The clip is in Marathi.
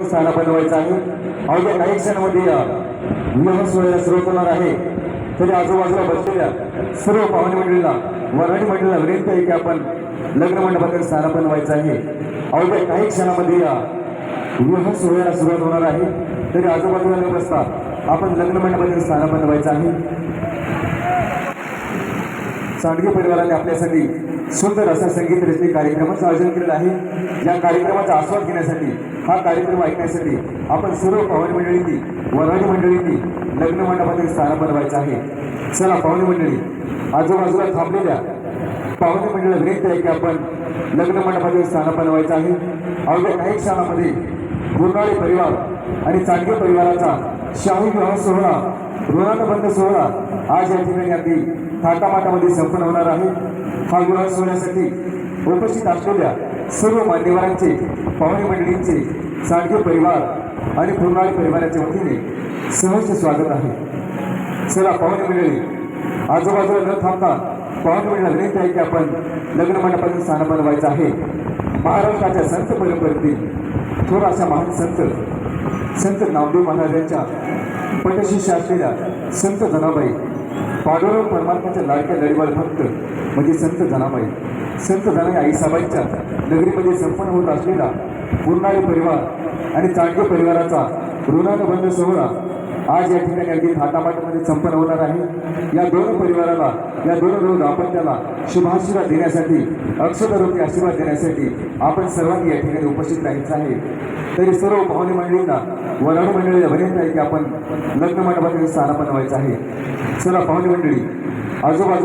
स्थान बनवायचं आहे. अवघ्या काही क्षणामध्ये या विवाह सोहळ्याला सुरुवात होणार आहे तरी आजूबाजूला बसलेल्या सर्व पाहुणे मंडळीला वराणी मंडळीला विनंती आहे की आपण लग्न मंडपातील स्थान बनवायचं आहे. अवघ्या काही क्षणामध्ये या विवाह सोहळ्याला सुरुवात होणार आहे तरी आजूबाजूला न बसता आपण लग्न मंडपातील स्थान बनवायचं आहे. सांडगे परिवाराने आपल्यासाठी सुंदर असा संगीत रचने कार्यक्रमाचं आयोजन केलेलं आहे. या कार्यक्रमाचा आस्वाद घेण्यासाठी हा कार्यक्रम ऐकण्यासाठी आपण सर्व पाहुणे मंडळींनी वराडी मंडळींनी लग्न मंडपातील स्थान बनवायचं आहे. चला पाहुणे मंडळी आजूबाजूला थांबलेल्या पाहुणे मंडळ विनंती आहे की आपण लग्न मंडपातील स्थान बनवायचं आहे. अवघ्या काही क्षणामध्ये गुरनाळे परिवार आणि चांडगे परिवाराचा शाही विवाह सोहळा ऋणानुबंध सोहळा आज या ठिकाणी अगदी थाटामाटामध्ये संपन्न होणार आहे. हा विवाह सोहळ्यासाठी उपस्थित असलेल्या सर्व मान्यवरांचे पाहुणे मंडळींचे सांडगे परिवार आणि पूर्णाळी परिवाराच्या वतीने सहर्ष स्वागत आहे. चला पाहुणे मंडळी आजूबाजूला न थांबता पाहुणे मंडळ विनंती आहे की आपण लग्न मंडपातील स्थान बनवायचं आहे. महाराष्ट्राच्या संत परंपरेतील थोर असा महान संत. संत नामदेव महाराजांच्या पटशिष्य असलेल्या संत जनाबाई. पांडुरंग परमात्माच्या लाडक्या लढीवाल भक्त म्हणजे संत जनाबाई. संत जनाई आईसाबाईंच्या नगरीमध्ये संपन्न होत असलेला पूर्णाळी परिवार आणि चांडगे परिवाराचा ऋणानुबंध सोहळा आज या ठिकाणी अगदी थाटामाटामध्ये संपन्न होणार आहे. या दोन परिवाराला या दोन दोन दाम्पत्याला शुभाशीर्वाद देण्यासाठी अक्षतरूपी आशीर्वाद देण्यासाठी आपण सर्वांनी या ठिकाणी उपस्थित राहायचं आहे. तरी सर्व पाहुणे मंडळींना वरण मंडळीला विनंती आहे की आपण लग्न मंडपातील स्थान बनवायचं आहे. चला पाहुणे मंडळी आजूबाजूला